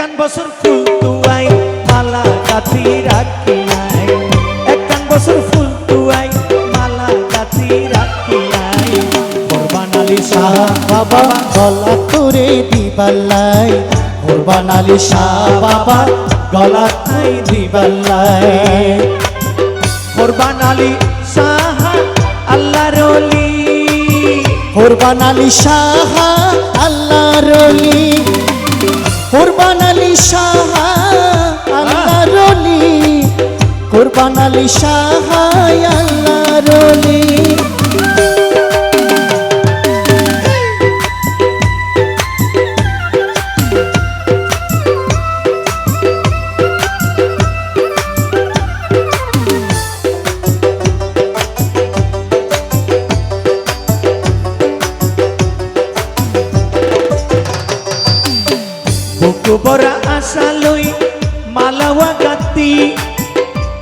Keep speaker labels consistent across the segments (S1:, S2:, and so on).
S1: কান বছর ফুল তুয়াই, মালা গাথি রাখিয়াই এক কান বছর ফুল তুয়াই, মালা গাথি রাখিয়াই কোরবান আলী শাহ
S2: বাবা গলা তোরে দিবাল্লাই। কোরবান আলী শাহ বাবা গলা তুই দিবাল্লাই।
S1: কোরবান আলী শাহ আল্লাহ রলি
S2: কোরবান আলী শাহ আল্লাহ রলি কোরবান আলী শাহ আল্লাহ রলি কোরবান আলী শাহ আল্লাহ রলি
S1: বুকু আশা লই মালাওয়া গাতি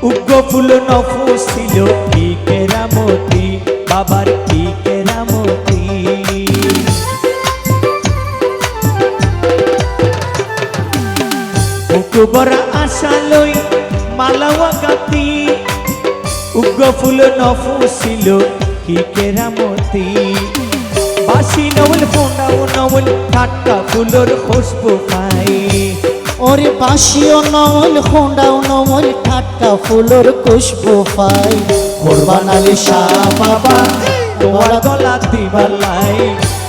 S1: উগ্র ফুল নফুসিল কি কেরামতি বাবার কি কেরামতি বরা আশা লই মালাওয়া গাতি উগ্র ফুল নফুসিল কি কেরামতি বাসি নবল ফোন্ডাও নবল টাটকা ফুলর খুশবু পাই।
S2: ওরে বাসিও নমল খোঁডাও নমল ঠাট্টা ফুলর খুশবু পাই। কোরবান আলী শাহ বাবা,
S1: তোমার গলা দিবালাই।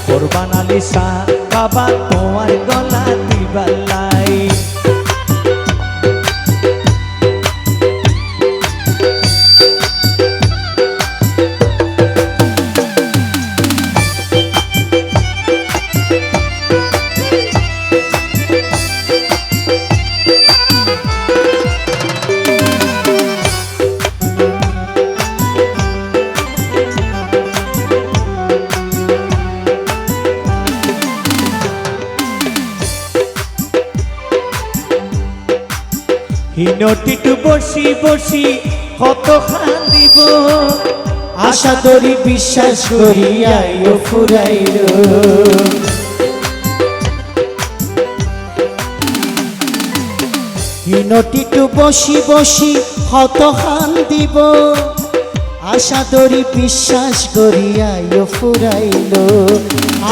S1: কোরবান আলী শাহ বাবা, তোমার গলা হিনটিটু বসি বসি কত খান্দিব
S2: আশা করি বিশ্বাস করি আইও ফুরাইল। হিনটিটু বসি বসি হত খান্দিব দিব আশা তরি বিশ্বাস করিয়া ফুরাইল।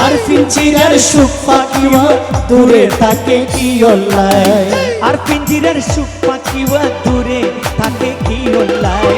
S2: আর পিঞ্জিরার সুখ পাখিওয়া দূরে থাকে কি অল্লায়
S1: আর পিঞ্জিরার সুখ পাখিওয়া দূরে থাকে কি হল্লাই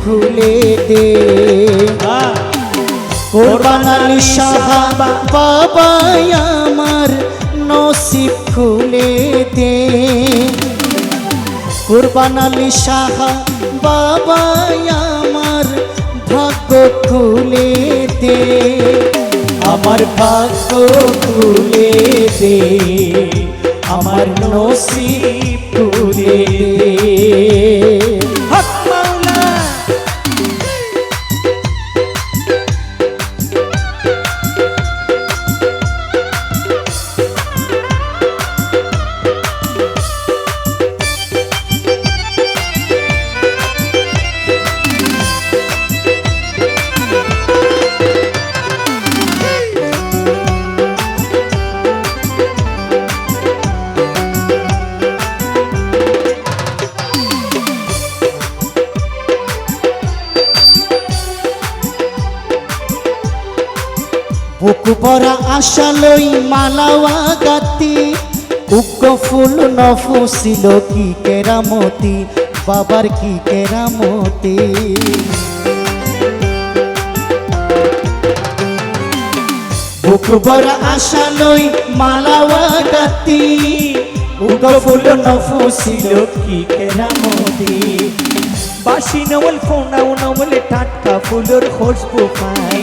S1: খুলে দে
S2: কোরবান আলী শাহ বাবা আমার নসিব খুলে দে কোরবান আলী শাহ বাবা আমার ভাগ্য খুলে দে আমার ভাগ্য খুলে দে আমার নসিব খুলে দে বুকু ভরা আশা লই মালাওয়া গাতি। উগ্র ফুল নফুসিল কি কেরামতি, বাবার কি কেরামতি? বুকু ভরা আশা মালাওয়া গাতি। উগ্র ফুল নফুসিল কি কেরামতি?
S1: বাসি নবল ফোনাও নবলে টাটকা ফুলের খুশবু পাই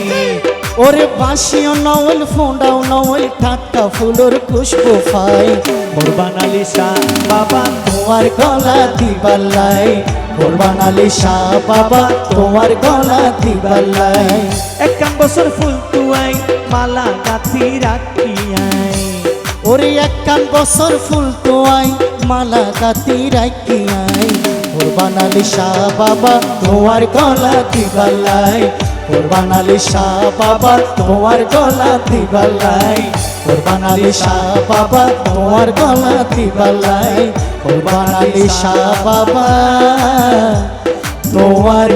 S2: ওরে বাঁশিও নওল ফোঁড়াও নওল টাটকা ফুলের খুশবু পাই।
S1: কোরবান আলী শাহ বাবা,
S2: তোমার গলা দিবালাই কোরবান আলী শাহ বাবা, তোমার গলা দিবালাই
S1: একান বছর ফুল তুয়াই, মালা গাথি রাখিয়াই
S2: ওরে একখান বছর ফুল তোয়াই, মালা গাতি রাখিয়াই কোরবান আলী শাহ বাবা, তোমার গলা দিবালাই কোরবান শাহ বাবা তোমার গলা দিবালাই কোরবান শাহ বাবা তোমার গলা দিবালাই কোরবান শাহ বাবা তোমার